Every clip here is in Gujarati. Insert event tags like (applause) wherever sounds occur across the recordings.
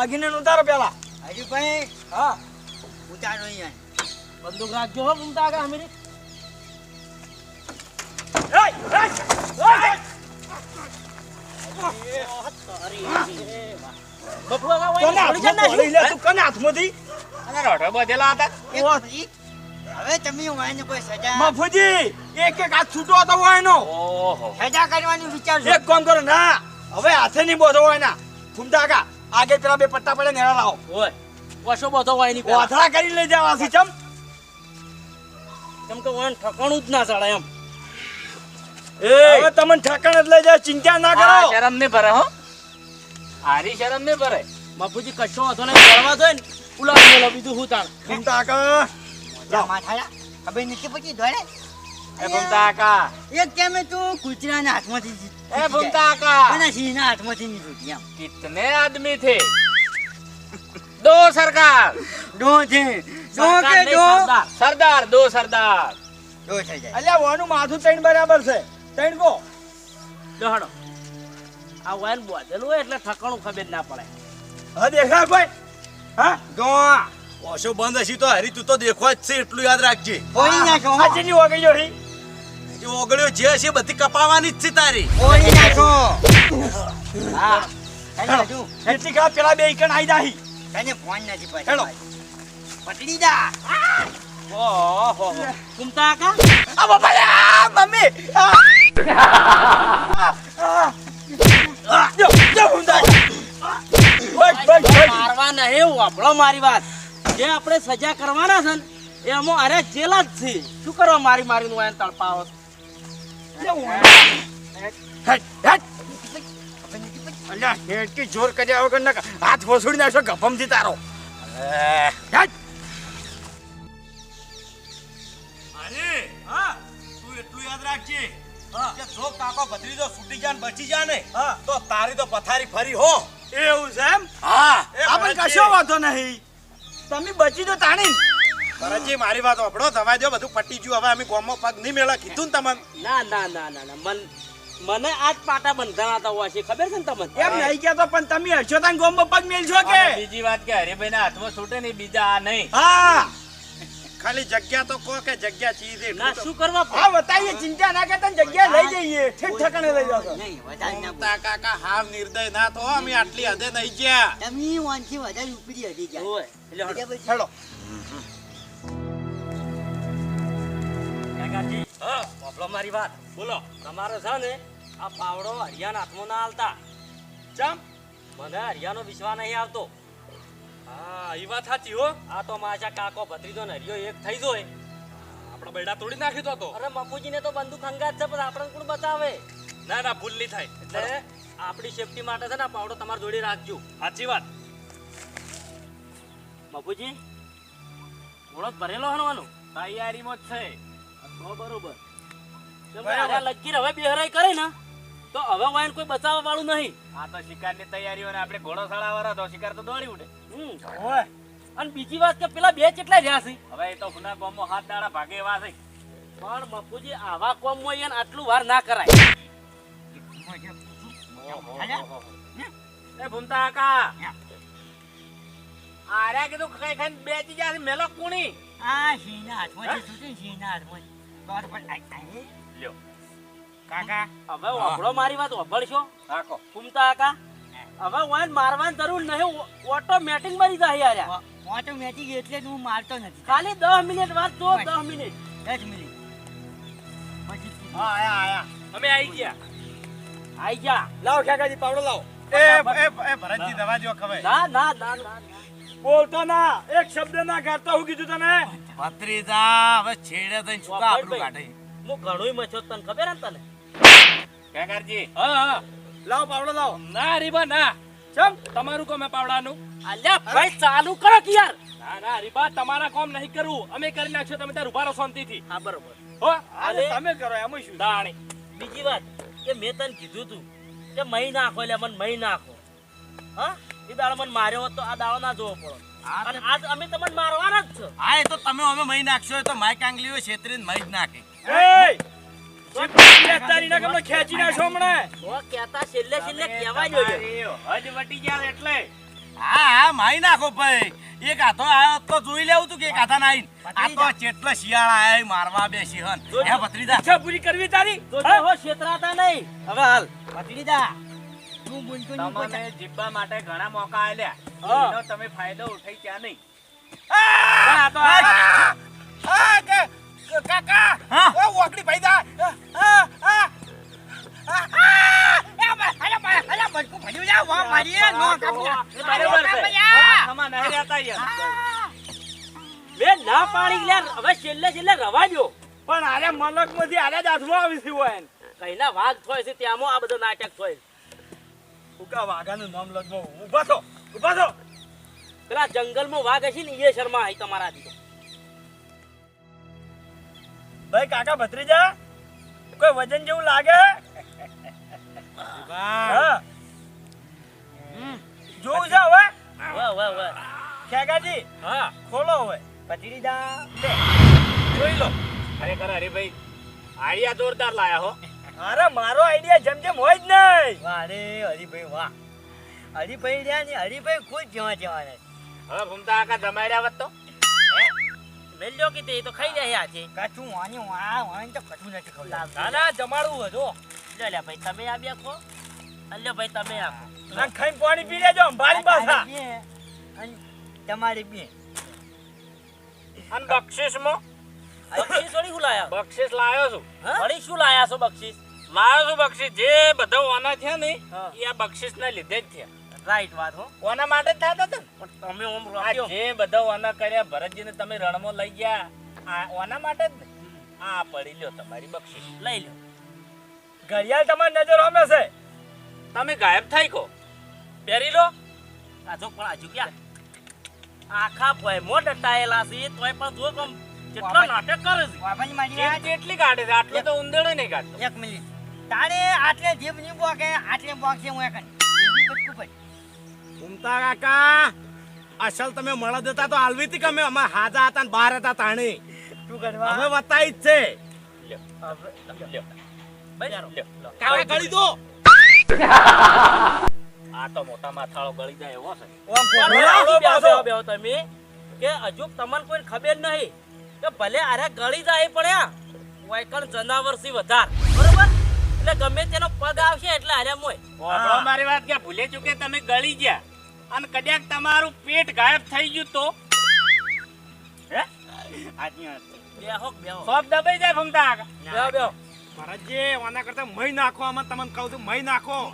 દાગીને ઉતારો પેલા. હરીભાઈ હા. ઉતારો અહીંયા. બંદૂક રાખજો હો ઘૂમતા આગળ મિનિટ. હવે તમે વાયને કોઈ સજા મફુજી એક એક હાથ છૂટો હતો ઓહો. સજા કરવાનું વિચાર એક કામ કરો ના હવે હાથે નહીં બોધો હોય ના. ફૂમતા કાકા આગળ પેલા બે પટ્ટા પડે ને લાવો. ઓય ઓછો બધો વાયની પેલા કરી લઈ જવા છે ચમ. કેમ કે ઓન ઠકાણું જ ના ચડે એમ. હવે તમને ઠકાણ જ લઈ જાય ચિંતા ના આ કરો શરમ ને ભરે હો. આરી શરમ ને ભરે. બાપુજી કશો હતો નહીં કરવા દો ને. ઉલા મેલો બીજું હું તાણ. ફૂમતા કાકા જા માથાડા હવે નીચે પછી દોડે એ ભૂમતા કાકા. એક કેમે તું કૂતરાના હાથમાંથી એ ભૂમતા કા અને સિંહના હાથમાંથી નીકળી એમ. કિતને આદમી થે દો સરકાર. દો છે. દો કે દો. સરદાર. દો સરદાર. દો થઈ જાય. અલ્યા વાનું માથું ત્રણ બરાબર છે. ત્રણ કો. દોડો આ વાન બોધેલું હોય એટલે ઠકાણું ખબર ના પડે. હા દેખા કોઈ? હા? દો. ઓશો બંધ હશે તો હરી તું તો દેખવા જ છે એટલું યાદ રાખજે. કોઈ ના કહો. હાજરી વગઈ જોડી. એ ઓગળ્યો જે છે બધી કપાવાની જ છે તારી. ઓળી નાખો. હા. એટલી કા પેલા બે ઈકણ આઈ જાહી. તને ફોન નથી હેલો. ઓહો. આ બાપા મમ્મી. આ, આ. આ, જો. બસ, બસ, બસ. મારવા નહીં વાપરો મારી વાત. જે આપણે સજા કરવાના છે ને એમાં અરે જેલા જ છે. શું કરવા મારી મારીને તળપાવત તડપાવો. અલ્યા, હેટકી જોર કર્યા વગર ના હાથ વસૂડી નાખશો ગભમથી તારો અરે હા, તું એટલું યાદ રાખજે જો કાકો ભત્રીજો ફૂટી જાય ને બચી જાય ને. તો તારી તો પથારી ફરી હો. એવું છે એમ હા આપણે કશો વાંધો નહીં. તમે બચી જો તાણી. ભરતજી મારી વાત સાંભળો દવા દો બધું પટી ગયું હવે અમે ગોમો પગ નહીં મેળા કીધું ને તમને? ના ના ના ના ના મન મને આજ પાટા બંધાણા હોય છે ખબર છે ને તમને? એમ નહીં કેતો પણ તમે હશો તાન ગોમમાં પગ મેલજો કે? બીજી વાત કે હરેભાઈ ના હાથમાં છૂટે ને બીજા આ નહીં. હા. ખાલી જગ્યા તો કો કે જગ્યા ચી એટલું ના શું કરવા હા બતાઈએ ચિંતા ના કરતા તને જગ્યા લઈ જઈએ ઠીક ઠકાણે લઈ જાવ નહીં વધારે ના કાકા હાવ નિર્દય ના તો અમે આટલી હદે નહીં ગયા. તમે વાંચી વધારે ઉપરી હટી ગયા. ઓય એટલે હેલો કાકાજી હા વાપરો મારી વાત. બોલો. તમારો છે ને આ પાવડો હરિયાન હાથમાં ના હાલતા. ચમ? મને હરિયાનો વિશ્વાસ નહીં આવતો. હા એ વાત સાચી હો. આ તો મારા કાકો ભત્રીજો ને હરિયો એક થઈ જોય આપણા બેડા તોડી નાખી તો તો. અરે મફુજીને તો બંદૂક હંગાત છે પણ આપણને કોણ બતાવે ના ના ભૂલ નહીં થાય. એટલે આપણી સેફટી માટે છે ને આ પાવડો તમારે જોડે રાખજો. સાચી વાત. મફુજી ઓળખ ભરેલો હનવાનો તૈયારીમાં જ છે. બરોબર. તમે હવે બેહરાઈ કરે ને તો હવે વાયન કોઈ બચાવવા વાળું નહીં. આ તો શિકારની તૈયારીઓ ને આપણે ઘોડો સળાવવાનો તો શિકાર તો દોડી ઉડે. અને બીજી વાત કે પેલા બે કેટલા રહ્યા છે? હવે એ તો હાથ દાડા ભાગે એવા છે. પણ બાપુજી આવા કોમમાં યાર આટલું વાર ના કરાય. એ ભૂમતા કાકા. આર્યા કીધું કઈ ખાઈને બેચી જાય મેલો કુણી. આ હાથમાંથી. બહાર પણ લ્યો. કાકા. હવે વાપરો મારી વાત વાપરશો રાખો. કુમતા કાકા? હવે વાન મારવાની જરૂર નહીં ઓટોમેટિક મરી જાય યાર. ઓટોમેટિક એટલે હું મારતો નથી. ખાલી દસ મિનિટ વાત જો દસ મિનિટ. 10 મિનિટ. પછી હા આયા આયા. અમે આવી ગયા. આઈ ગયા. લાવો કાકાજી પાવડો લાવો. એ એ ભરતજી દવા જો ખવાય ના ના ના ના. બોલતો ના એક શબ્દ ના કાઢતો હું કીધું તને? ભત્રીજા હવે છેડે થઈને શું આપણું કાઢે? હું ઘણુંય મચો તને ખબર ને તને? કાકાજી હા હા. લાવો પાવડો લાવ. ના રીબા ના. ચમ. તમારું કોમે પાવડાનું? અલ્યા ભાઈ ચાલુ કરો કે યાર. ના ના રીબા તમારા કોમ નહીં કરવું અમે કરી નાખશો તમે ત્યાં ઊભા રહો શાંતિથી. હા બરોબર. હો. અરે તમે કરો એમ શું? દાણી. બીજી વાત કે મેં તને કીધું તું કે મહી નાખો એટલે મને મહી નાખો. હા? એ દાડો મને માર્યો હોત તો આ દાડો ના જોવો પડો. અને આજ અમે તમને મારવાના જ છો. હા એ તો તમે અમે મહી નાખશો તો માઈક આંગલી છેતરીને મહી જ નાખે. એ ખેંચી નાખો હમણાં તો છેલ્લે છેલ્લે કહેવા જોઈએ હજ વટી ગયા એટલે. હા હા મારી નાખો ભાઈ. એક હાથો આયો તો જોઈ લેવું તું કે એક હાથા નાઈ આ તો ચેટલો શિયાળા આયા મારવા બે સિંહન હે ભત્રીજા? પૂરી કરવી તારી? હો. છેતરાતા નહીં. હવે હાલ. પકડી જા તું નહીં તમને જીવવા માટે ઘણા મોકા આલ્યા. એનો તમે ફાયદો ઉઠાઈ ત્યાં નહીં. પણ આ તો આ- આ! કે કે- કાકા! હા? ઓ વાકડી ભાઈ દા! આ આ બરાબર છે. હા, સમા નહીં રહેતા યાર. મેં ના પાડી ગયા હવે છેલ્લે છેલ્લે રવા દો પણ આરે મલકમાંથી આરે જ હાથમાં આવી છે હોય. કઈના વાઘ થોય છે ત્યાંમાં આ બધો નાટક થોય ઉકા વાઘાનું નામ લગવો ઊભા થો ઊભા થો. પેલા જંગલમાં વાઘ હશે ને એ શર્મા હઈ તમારા તો. ભાઈ કાકા ભત્રીજા કોઈ વજન જેવું લાગે? જોવું છે હવે? વાહ વાહ વાહ. ખેગાજી હા. ખોલો હવે. પચડી જા જોઈ લો. ખરેખર હરીભાઈ આઈડિયા જોરદાર લાયા હો. અરે મારો આઈડિયા જેમ જેમ હોય જ નહીં. વાહ રે હરીભાઈ વાહ. હરીભાઈ રહ્યા ને હરીભાઈ ખુદ જેવા જેવા ને હવે ભૂમતા આકા જમાડ્યા વત તો. મેલ્યો કે તે? તો ખાઈ જાય આજે કાચું વાણી વા વાણી તો કશું નથી ખવડાવતું. ના ના જમાડવું હતો લે લે ભાઈ તમે આ બે ખો અલ્યો ભાઈ તમે આપો ના ખાઈ પાણી પી લેજો અંબારી પાછા. અને તમારી બે અને બક્ષિસમાં? બક્ષીસ વળી શું લાયા? બક્ષિસ લાયો છું. વળી શું લાયા છો બક્ષીસ? લાયો બક્ષિસ? જે બધા ઓના થયા ને એ આ બક્ષિસ ના લીધે જ થયા. રાઈટ વાત હો. ઓના માટે જ થતા હતા તમે ઓમ રોક્યો જે બધા ઓના કર્યા ભરતજીને તમે રણમાં લઈ ગયા આ ઓના માટે જ ને? આ પડી લ્યો તમારી બક્ષિસ. લઈ લ્યો. ઘડિયાળ તમારી નજર અમે છે. તમે ગાયબ થઈ કો. પહેરી લો. આજો પણ આજુ ક્યાં? આખા ભયમાં દટાયેલા છે તોય પણ જો કમ કેટલો નાટક કરે છે. કેટલી કાઢે છે આટલું તો ઉંદેડો નહીં કાઢતો. એક મિનિટ. તારે આટલે જીભ નહીં બોકે આટલે બોકશે હું એકન એવી બટકું પડ ઉમતા કાકા અસલ તમે મળા દેતા તો હાલવી હતી કે અમે? અમે હાજા હતા ને બહાર હતા તાણે. તું કરવા? હવે વતાઈ જ છે. કાવા ગળી દો. આ તો મોટા માથાળો ગળી જાય એવો છે. ઓમ બેહો, તમે કે હજુ તમને કોઈ ખબર નહીં કે ભલે આરે ગળી જાય પડ્યા વાયકણ જનાવરથી વધાર. બરોબર? એટલે ગમે તેનો પગ આવશે એટલે હારે મોય મારી વાત કે ભૂલે ચૂકે તમે ગળી ગયા. અને કદાચ તમારું પેટ ગાયબ થઈ ગયું તો? હે? આજની વાત. બેહો બેહો. સોપ દબાઈ જાય ફમતા બેહો બેહો. ભરતજી આના કરતા મહી નાખો આમાં તમને કહું છું મહી નાખો.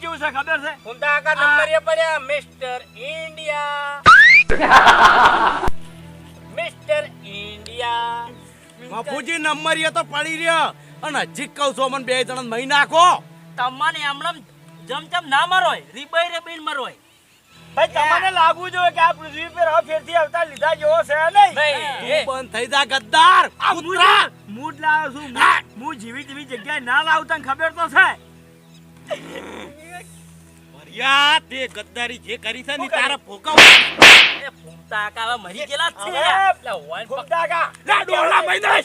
કેવું છે ખબર છે? ફમતા આગળ નંબર એ પડ્યા મિસ્ટર ઇન્ડિયા. (laughs) Mister India. બાપુજી નંબર એ તો પડી રહ્યો. અને હજી કહું છું મને બે જણ મહી નાખો. તમને એમણમ જમ જમ ના મરોય રીબાઈ રેબાઈ મરોય. ભાઈ તમને લાગવું જોઈએ કે આ પૃથ્વી પર હવે ફેરથી અવતાર લીધા જેવો છે નહીં? તું બંધ થઈ જા ગદ્દાર. કૂતરા. મૂડ લાવ્યો છું. હું. જીવી જીવી જગ્યાએ ના લાવતા ખબર તો છે? યા તે ગદ્દારી જે કરી છે ને તારા ફોકા એ ફૂમતા કાવા મરી ગયેલા છે. એટલે પગ- ફૂમતા કા લા ડોલા મહિનાશ.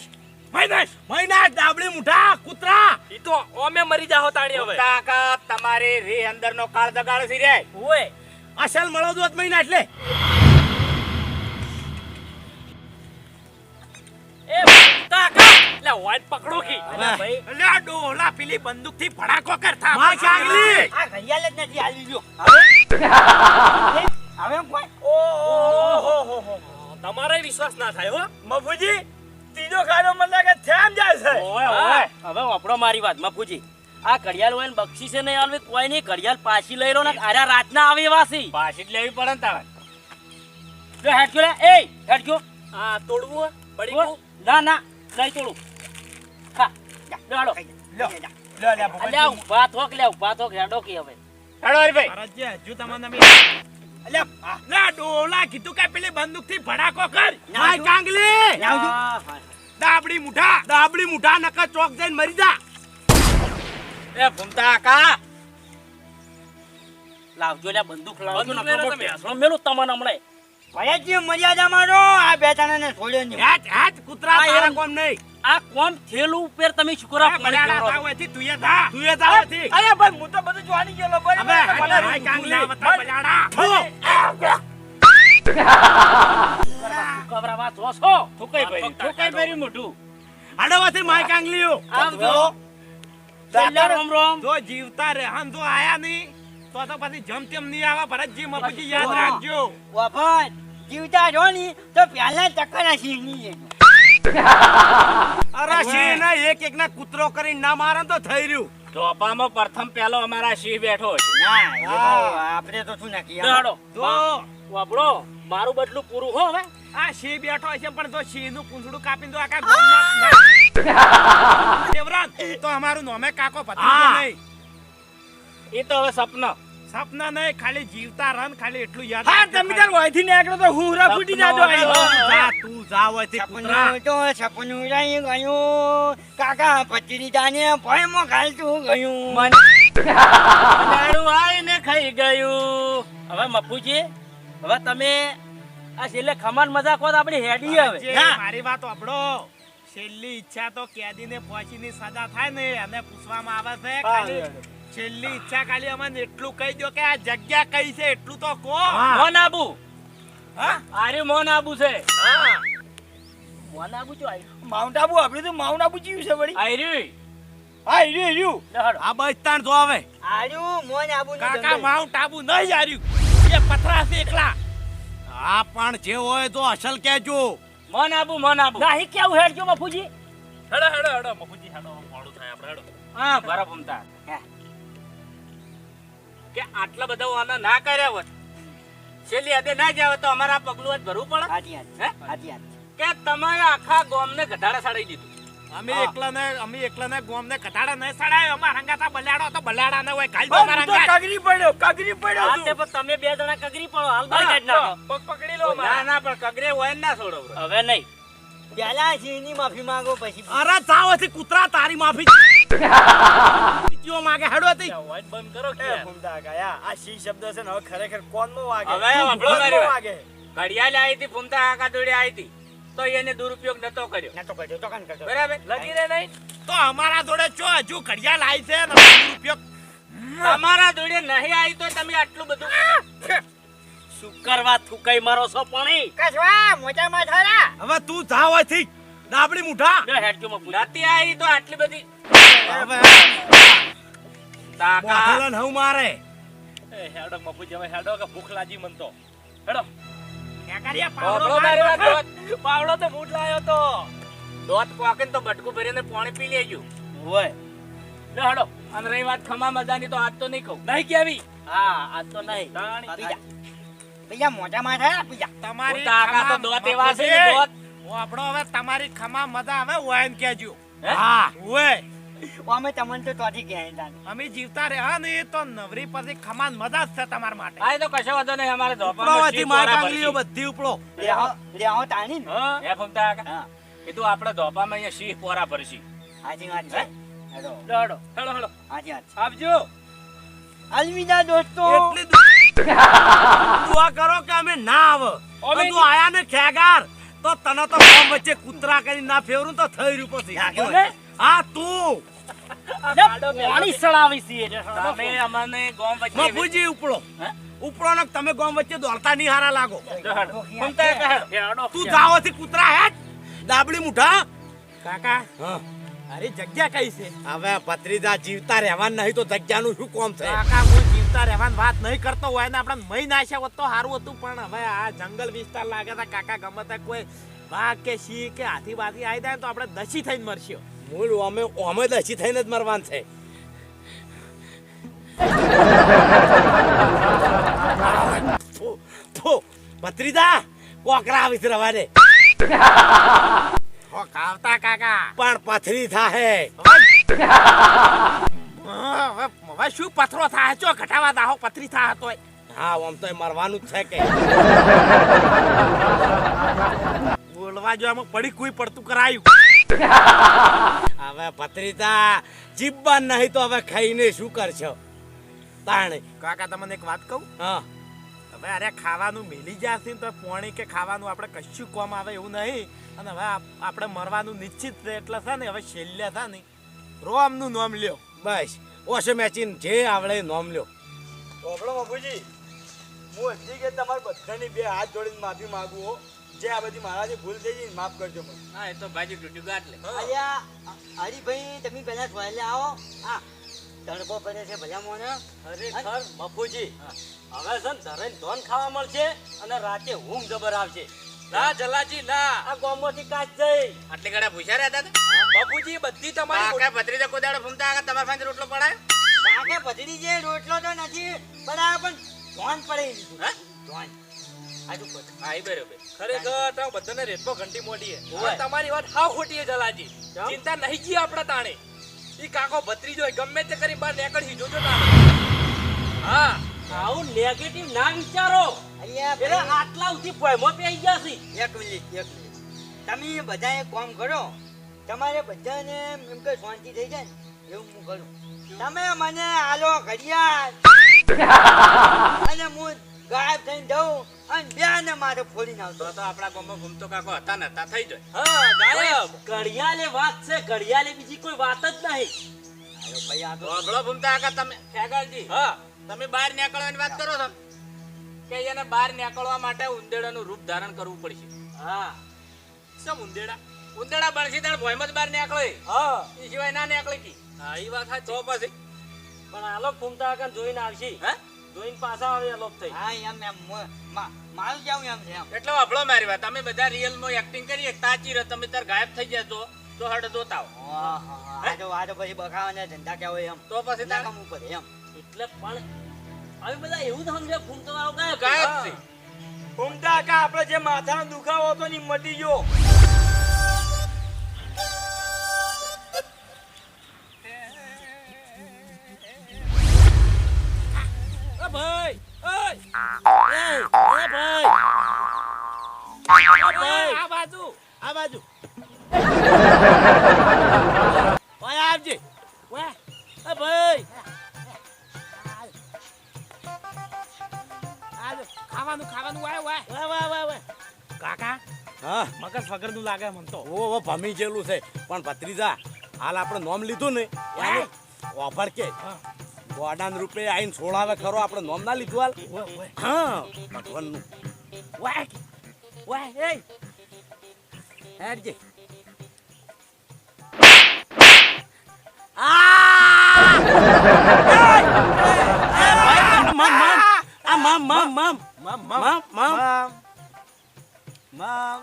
મહિનાશ મહિનાશ દાબડી મુઠા કૂતરા. ઈ તો ઓમે મરી જાહો તાણી હવે. કાકા તમારે રે અંદરનો કાળ જગાડે સી રે. ઓય. અસલ મળો દોત મહિના એટલે. એ ફૂમતા કા. એટલે વાઈન પકડો કી. અલા ભાઈ. લે ડોલા પેલી બંદૂકથી ફડાકો કરતા. માં ચાંગલી આ ઘડિયાળ જ નથી આલી ગયો. હવે? કોઈ ઓહો તમારે વિશ્વાસ ના થાય હો. મફુજી ત્રીજો ખાનો મને કે થેમ જાય છે. ઓય ઓય હવે વાપરો મારી વાત મફુજી આ ઘડિયાળ હોય ને બક્ષીસે નહીં આલવી કોઈ નહીં ઘડિયાળ પાછી લઈ રહ્યો ને આર્યા રાતના આવે એવા છે પાછી જ લેવી પડે ને તારે. જો હેડજો લે. એ હેડજો. આ તોડવું પડી ના ના નહીં તોડું. હા લે લો લ્યો લ્યો લ્યો અલ્યા ઊભા થોક લે ઊભા થોક હેડો કે હવે. હેડો હરીભાઈ ભરતજી હજુ તમને મેં અલ્યા લા ડોલા કીધું કે પેલી બંદૂકથી ફડાકો કર હા. ડાબડી મુઠા દાબડી મુઠા નકર ચોક જઈને મરી જા. એ ફમતા કા લાવજો લે બંદૂક લાવજો નકર લઈ મેલો તમને હમણાં. ભયાજી મર્યાદા મારો આ બે જણાને છોડ્યો નહીં. હાથ હાથ કૂતરા આ તારા કોમ નહીં. આ કોમ થેલું ઉપર તમે શુકરા કરો આ બડાડા થાવ એથી તું થા તુયે થા એથી. અરે ભાઈ હું તો બધું જોવાની ગયો ભાઈ હવે મને મને માય કાંગલી વતા (laughs) કવરાવા જોશો થૂકાઈ ભરી થૂકાઈ ભરી મોઢું. આડવાથી માય કાંગલીઓ આવજો. દાદા રોમ રોમ. જો જીવતા રે હન જો આયા નહીં તો તો પછી જમ તેમ નહીં આવે ભરતજી મફુજી યાદ રાખજો. વફાત જીવતા રહો ની તો પહેલા ટક્કરના સિંહની જેમ. અરે શી ના એક એક ના કૂતરો કરીને ના મારે તો થઈ રહ્યું. ધોપામાં પ્રથમ પહેલો અમારા સિંહ બેઠો છે. ના તો આપણે તો શું નાખી જો વાપડો મારું બદલું પૂરું હો હવે. આ સિંહ બેઠો છે પણ જો સિંહનું પૂંછડું કાપીને તો આખા દેવરાજ તો અમારું નોમે કાકો ભત્રીજો નહીં. એ તો હવે સપન. સપન નહીં ખાલી જીવતા રન ખાલી એટલું યાદ હા જમીદાર વાયથી નીકળો તો હુરા ફૂટી ખાલી. જા તું જા હોયથી કૂતરા. તો સપનું રહી ગયું. કાકા પચરી જાને ભયમાં ઘાલતું ગયું. દાડું આવીને ખાઈ ગયું. હવે મફુજી હવે તમે આ છેલ્લે ખમણ મજાક હોત આપણી હેડી હવે. મારી વાત આપડો છેલ્લી ઈચ્છા તો કેદીને ફાંસીની સજા થાય ને એને પૂછવામાં આવે છે. ખાલી છેલ્લી ઈચ્છા ખાલી અમને એટલું કહી દો કે આ જગ્યા કઈ છે એટલું તો કહો. મોન આબુ. હા? આર્યું મોન આબુ છે. મોન આબુ જો માઉન્ટ આબુ આપણે તો માઉન્ટ આબુ જીવ છે વળી. આર્યું. હા હીર્યું આ બસ બસ્તાન જો હવે આર્યું મોન આબુ કાકા માઉન્ટ આબુ નહીં આર્યું. એ પથરા છે એકલા. હા પણ જે હોય તો અસલ કહેજો. મન આબુ મન આબુ. નાહી કેવું હેડજો બાપુજી હેડો હેડો હેડો બાપુજી હેડો મોડું થાય આપણે હેડો. હા બરાબર ભમતા. કે આટલા બધા આના ના કર્યા હોત? છેલ્લી હદે ના જાવ તો અમારા પગલું જ ભરવું પડે. હાજી હાજી. હાજી કે તમારે આખા ગામને ગધાડા સાડી દીધું. અમે એકલા ને અમે એકલા ને ગોમ ને કટાડા ને સડાય. અમારા હંગાતા બલાડો તો બલાડા ને હોય. કાલ અમાર અમારા હું કાગરી પડ્યો કાગરી પડ્યો હા છું. પણ તમે બે જણા કગરી પડો. હાલ બાર કાઢ નાખો. પગ પકડી લો ના ના પણ કગરે હોય ને ના છોડો. હવે નહીં. પેલા જીની માફી માંગો પછી અરે હતી કૂતરા તારી માફી. બીજો માગે હેડો હતી અવાજ બંધ કરો કે ફૂમતા ગયા. આ સી શબ્દ છે ને હવે ખરેખર કોનમાં વાગે? હવે વાત. વાગે? ઘડિયાળ આવી હતી ફૂમતા કાકા દોડી આવી હતી. તો એને દુરુપયોગ નતો કર્યો. નતો કર્યો તો કાન કરજો બરાબર? લગી રે નહીં? તો અમારા જોડે ચો હજુ કડિયા લાય છે ને ઉપયોગ તમારા દોડે નહીં આવી તો તમે આટલું બધું શું કરવા થુકાઈ મારો છો પાણી? કસવા મોજામાં માથારા હવે તું જા હોયથી ડાબડી મુઠા બે હેડજો મફુજી નથી આવી તો આટલી બધી હવે તાકા. મોઢેલા હું મારે. એ હેડો મફુજી જમે હેડો કે ભૂખ લાગી મન તો હેડો ક્યાં કરીએ પાવડો મારવા પાવડો તો મૂડ લાયો તો. દોત કોકન તો બટકું ભરીને પાણી પી લેજો. હોય. લે હડો. અને રહી વાત ખમા મજાની તો આજ તો નહીં કહું. નહીં કેવી હા આજ તો નહીં. પીજા. મોટા માથારા પીજા. તમારી તાકા તો દોત એવા છે દોત. હું આપણો હવે તમારી ખમા મજા આવે હોય એમ કહેજો. હા હોય. અમે તમને તો તોથી કહે તાન અમે જીવતા રહ્યા ને તો નવરી પરથી ખમાન મજા જ છે તમારા માટે. આ તો કશો વાંધો નહીં અમારે ધોપામાં ઉપડવાથી શીપ કાંગલીઓ બધી ઉપડો. લેહો તાની ને. એ ફમતા કીધું આપણે ધોપામાં અહીંયા સિંહ પોરા ભરશી. હાજી વાત છે. હેડો હેડો હેડો હેડો હાચી વાત છે. અલવિદા દોસ્તો. દુઆ કરો કે અમે ના આવો. અમે તું આયા ને ખેગાર. તો તને તો વચ્ચે કૂતરા કરી ના ફેરું તો થઈ રહ્યું પછી. હા તું! પાણી સળાવી છે એટલે તમે અમને ગોમ વચ્ચે બુજી ઉપડો. ઉપડો ને તમે ગોમ વચ્ચે દોડતા નહીં હારા લાગો. તું જાઓ થી તું જાવથી કૂતરા હે ડાબડી મુઠા. કાકા અરે જગ્યા કઈ છે? હવે ભત્રીજા જીવતા રહેવાનું નહીં તો જગ્યાનું શું કોમ છે? કાકા હું જીવતા રહેવાનું વાત નહીં કરતો હોય ને આપણે મહી નાખ્યા હોત તો સારું હતું પણ હવે આ જંગલ વિસ્તાર લાગે તા કાકા ગમે કોઈ વાઘ કે સિંહ કે હાથી બાથી આવી જાય તો આપણે દસી થઈને મરશે મૂળ અમે અમે દસી થઈને જ મરવાનું છે. ભત્રીજા કોકરા આવી છે રવા દે કાવતા કાકા. પણ પથરી થાહે. હવે હવે શું પથરો થાય ચો ઘટાવા દાહો પથરી થાય તોય. હા આમ તો મરવાનું જ છે કે. બોલવા જો આમાં પડી કોઈ પડતું કરાયું. હવે પથરીતા જીબban નહીં તો હવે ખાઈને શું કરશો? તાણે. કાકા તમને એક વાત કહું? હા. હવે અરે ખાવાનું મિલી જશે ને તો પોણી કે ખાવાનું આપણે કશું કોમ આવે એવું નહીં. અને હવે આપણે મરવાનું નિશ્ચિત છે એટલે છે ને હવે છેલ્લે છે ને રોમનું નોમ લ્યો. બસ. ઓછે મેચીન જે આવડે નોમ લ્યો. ઓબળો બાપુજી હું હજી કે તમારા બધાની બે હાથ જોડીને માફી માગું હો. જે આ બધી મારાથી ભૂલ થઈ ગઈ માફ કરજો મને. હા એ તો ભાજી તૂટ્યું ગાટ લે. અલ્યા હરીભાઈ તમે પહેલા જોયેલા આવો. હા તડકો પડે છે ભલા મોને. ખરેખર બાપુજી હવે છે ને ધરાઈને ધોન ખાવા મળશે અને રાતે ઊંઘ જબર આવશે. ના જલાજી ના. આ ગોમોથી કાચ જઈ. આટલી ઘડા ભૂસ્યા રહ્યા હતા બાપુજી બધી તમારી કાકા ભત્રીજા કોદાડો ફૂમતા આગળ તમારા પાસે રોટલો પડાય? કાકે ભત્રી જે રોટલો તો નથી પણ આ પણ ધોન પડે લીધું હે? ધોન. હા એ બરોબર. ખરેખર બધાને રેટમાં ઘંટી મોટી છે. તમારી વાત હાવ ખોટી છે જલાજી. ચિંતા નહીં જી આપણા તાણે. ઈ કાકો ભત્રીજો ગમે તે કરી બહાર નીકળી જોજો તાણે. હા. આવું નેગેટિવ ના વિચારો. એટલે આટલા સુધી ભયમાં પેઈ ગયા છે. એક મિનિટ એક મિનિટ. તમે બધા એક કામ કરો. તમારે બધાને એમ કે શાંતિ થઈ જાય ને એવું હું કરું. તમે મને આલો ઘડિયાળ. (laughs) અને હું ગાયબ થઈને જઉં. અને બે ને મારે ફોડી નાખતો તો આપણા ગામમાં ઘૂમતો કાકો હતા ને હતા થઈ જાય. હા ગાયબ. વાત છે ઘડિયાળે બીજી કોઈ વાત જ નહીં. ભાઈ આ તો ઘૂમતા તમે. ખેગારજી હા તમે બહાર નીકળવાની વાત કરો છો કે એને બહાર નીકળવા માટે ઉંદેડાનું રૂપ ધારણ કરવું પડશે. હા. સમ ઉંદેડા? ઉંદેડા બનશી તાણ ભોયમાં જ બહાર નીકળે. હા. એ સિવાય ના નીકળે કી? હા એ વાત સાચી. તો પછી? પણ આલો ફૂમતા આગળ જોઈને આવશી. હે? જોઈને પાછા આવે લોપ થઈ. હા એમ એમ મારું જાઉં એમ છે એમ. એટલે વાપરો મારી વાત. તમે બધા રિયલમાં એક્ટિંગ કરીએ તાચી રહો તમે તાર ગાયબ થઈ જાય તો હડ જોતા આવો આજો આ તો આ તો પછી બખાવાના ધંધા કે હોય એમ. તો પછી તાર? કામ પડે એમ. એટલે પણ હવે બધા એવું જ સમજે ફૂમતો વાળો ગાયબ ગાયબ છે. ઘૂમતા કા આપણે જે માથાનો દુખાવો હતો ને મટી ગયો. ભાઈ ઓય એ એ ભાઈ. ભાઈ. આ બાજુ આ બાજુ. ઓય આવજે. ઓય એ ભાઈ. ખાવાનું ખાવાનું વાય વાય. વાય વાય વાય વાય. કાકા હા. મગજ ફગરનું લાગે મને તો. ઓ ઓ ભમી ગયેલું છે. પણ ભત્રીજા હાલ આપણે નોમ લીધું ને ઓફર કે. ગોડાન રૂપે આઈને છોડાવે ખરો આપણે નોમ ના લીધું હાલ હા ભગવાનનું વાય વાય એ હેડજે મમ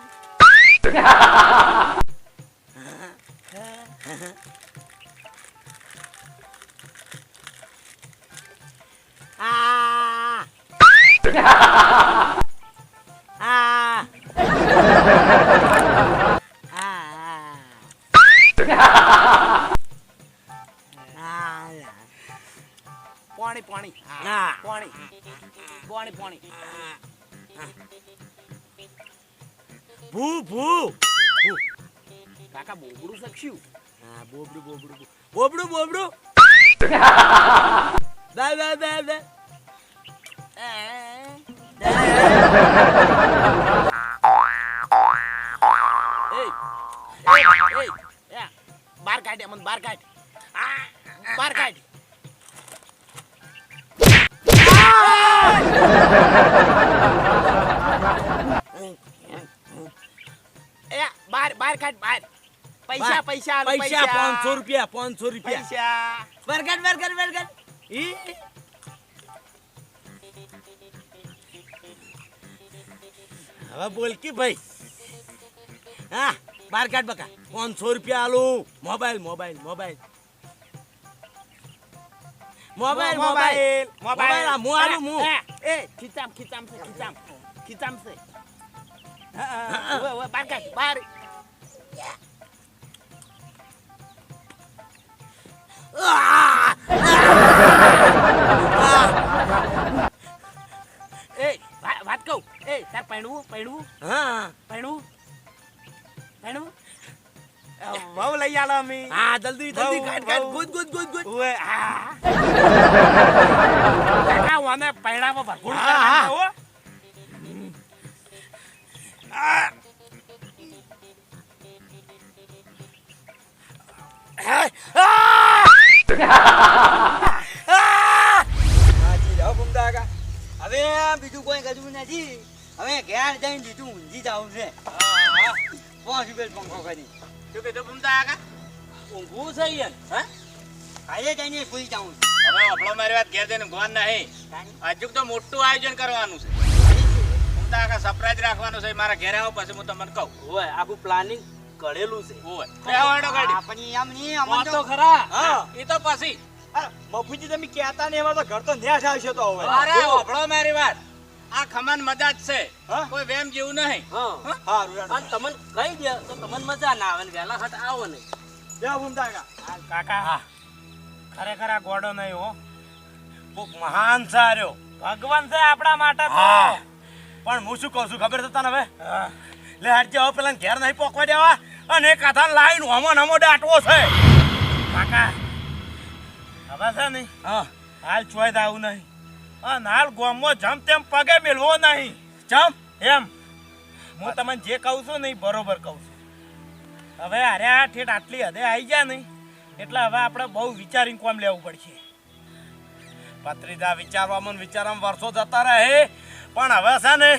આ આ પાણી પાણી. પાણી પાણી પાણી ભૂ ભૂ કાકા બોબડું શકશું હા બોબડું બોબડું બોબડું બોબડું દે દે દે દે એ એ એ બાર કાઢ અમન બાર કાઢ આ બાર કાઢ એ બાર બાર કાઢ બાર પૈસા પૈસા આલો, પૈસા પાંચસો રૂપિયા પાંચસો રૂપિયા પૈસા બરગર બરગર બરગર ઈ હવે બોલ કે ભાઈ? હા બાર કાઢ બકા. પાંચસો રૂપિયા આલું. Mobile mobile mobile. Mobile mobile. Mobile આ હું આલું હું એ, ખીચામ ખીચામ છે ખીચામ ખીચામ છે. બાર કાઢ બાર. એ એ તાર પૈણવું પૈણવું હા. પૈણવું પૈણવું બહુ લઈ આલો અમે. હા જલ્દી જલ્દી કાટ કાટ. ગુજ ગુજ ગુજ ગુજ ઓય આ કાકા ઓને પૈણામાં ભરપૂર હા, હા. હો. હવે બીજું કોઈ કરવું નથી. હવે ઘેર જઈને દીધું ઊંઘી જવું છે. પાંચ રૂપિયા પંખો કરી શું કીધું ભૂમતા આગા ઊંઘવું છે યાર હે? હાલે જઈને સુઈ જાઉં હવે આપણો મારી વાત ઘેર જઈને ગોન નહીં. હજુ તો મોટું આયોજન કરવાનું છે. ભૂમતા કાકા સરપ્રાઈઝ રાખવાનું છે મારા ઘેરે આવો પછી હું તમને કહું. આખું પ્લાનિંગ કરેલું છે. ગાડી. આપણી નહીં તો ખરા. હા. એ તો પછી. મફુજી તમે કહેતા ને એમાં તો ઘર તો ન્યાસ આવશે તો હવે. અરે આપણો મારી વાત. આ ખમન મજા જ છે. હા? કોઈ વેમ જેવું નહીં. હા. તમને કહી દે તો તમને મજા ના આવે ને વહેલા હટ આવો ને જય ભૂમતા કાકા. હા. ખરેખર આ ગોડો નહીં હો. કોક મહાન સારો ભગવાન છે આપણા માટે તો. પણ હું શું કહું છું ખબર છે તને હવે? લે હટજે હવે પેલા ઘેર નહીં પોકવા દેવા. અને એક આધાર લાઈન હોમો નમો દાટવો છે. કાકા હવે છે નહીં. હાલ ચોય આવું નહીં. અને હાલ ગોમમાં જમ તેમ પગે મેળવો નહીં. જમ એમ. હું તમને જે કહું છું ને બરોબર કહું છું. હવે અરે આ ઠેઠ આટલી હદે આવી ગયા નહીં એટલે હવે આપણે બહુ વિચારીને કોમ લેવું પડશે. પત્રીદા વિચારવામાં વિચારવામાં વર્ષો જતા રહે પણ હવે છે ને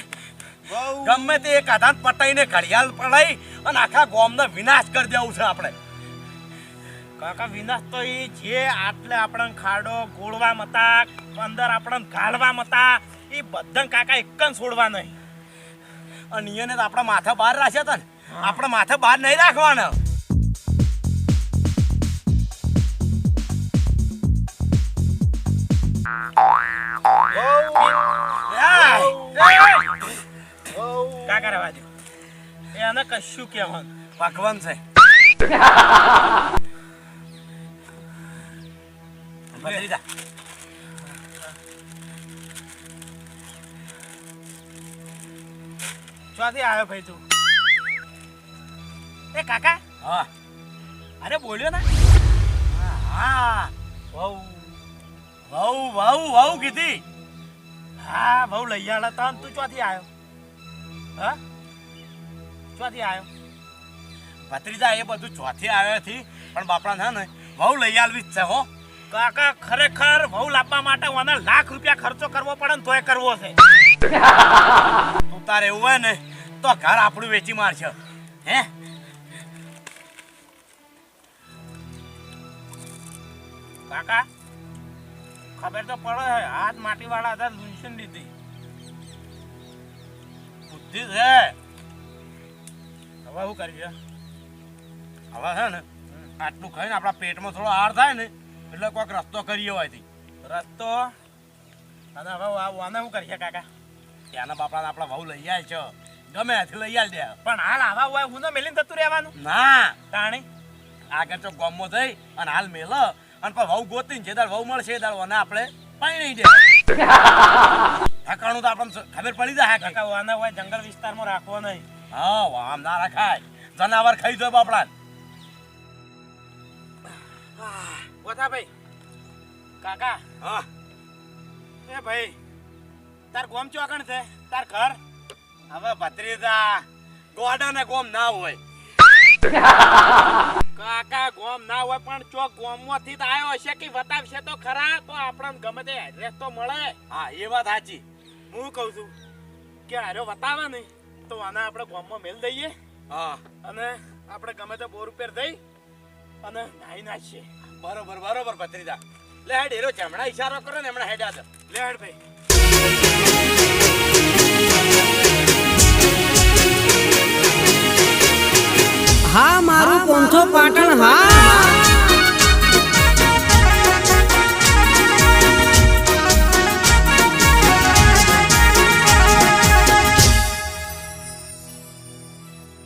ગમે તે એક આધાન પટાઈને ઘડિયાળ પડાઈ અને આખા ગોમને વિનાશ કરી દેવું છે આપણે. કાકા વિનાશ તો એ જે આટલે આપણને ખાડો ગોળવા મતા અંદર આપણને ગાળવા મતા એ બધા કાકા એક જ છોડવા નહીં. અને એને તો આપણા માથા બહાર રાખ્યા હતા ને. આપણે માથે બહાર નહીં રાખવાના. કાકા રહેવા દો. એને કશું કહેવાનું. ભગવાન છે. ભત્રીજા. ચોથી આવ્યો ભાઈ તું? એ કાકા? હા. અરે બોલ્યો ને. હા વહુ વહુ વહુ વહુ કીધી. હા વહુ લઈ આલા તા તું ચોથી આવ્યો? હા? ક્યાંથી આવ્યો? ભત્રીજા એ બધું ચોથી આવ્યો થી પણ બાપડા ના ને વહુ લઈ આલવી જ છે હો. કાકા ખરેખર વહુ લાવવા માટે મને લાખ રૂપિયા ખર્ચો કરવો પડે ને તોય કરવો છે. (laughs) તું તારે એવું હોય ને તો ઘર આપણું વેચી મારશે હે? કાકા ખબર તો પડે હાથ માટી વાળા હતા લુંસન લીધી બુદ્ધિ છે. હવે શું કરીએ? હવે છે ને આટલું ખાઈને આપણા પેટમાં થોડો આર થાય ને એટલે કોઈક રસ્તો કરીએ હોયથી રસ્તો? અને હવે આને શું કરીએ કાકા? ત્યાંના બાપડા આપણા વહુ લઈ આલ છો. ગમે ત્યાંથી લઈ આલ દે. પણ હાલ આવા હોય હું મેલીને થતું રહેવાનું. ના. તાણી. આગળ તો ગોમો થઈ અને હાલ મેલ. અને પણ વહુ ગોતી જે દાડ વહુ મળશે એ દાડ ઓને આપણે પાણી દે ઠકાણું (laughs) તો આપણને ખબર પડી જાય કાકા ઓને હોય જંગલ વિસ્તારમાં રાખવો નહીં. હા આમ ના રખાય. જનાવર ખાઈ જાય બાપડા (sighs) વથા ભાઈ કાકા. હા. એ ભાઈ તાર ગોમ ચોકણ છે? તાર ઘર? હવે ભત્રીજા ગોડા ને ગોમ ના હોય. કાકા ગોમ ના હોય પણ ચોક ગોમમાંથી આવ્યો હશે કે બતાવશે તો ખરા? તો આપણને ગમે તે એડ્રેસ તો મળે. હા એ વાત સાચી. હું કહું છું કે આર્યો બતાવે ને તો આને આપણે ગોમમાં મેલ દઈએ. હા. અને આપણે ગમે તે બોર ઉપર દઈ અને નાઈ નાખીએ. બરોબર બરોબર ભત્રીજા. લે હેડ હેરો જમણા ઈશારો કરો ને હમણાં હેડ લે હેડ ભાઈ. હા, મારું પોંથો પાટણ, હા.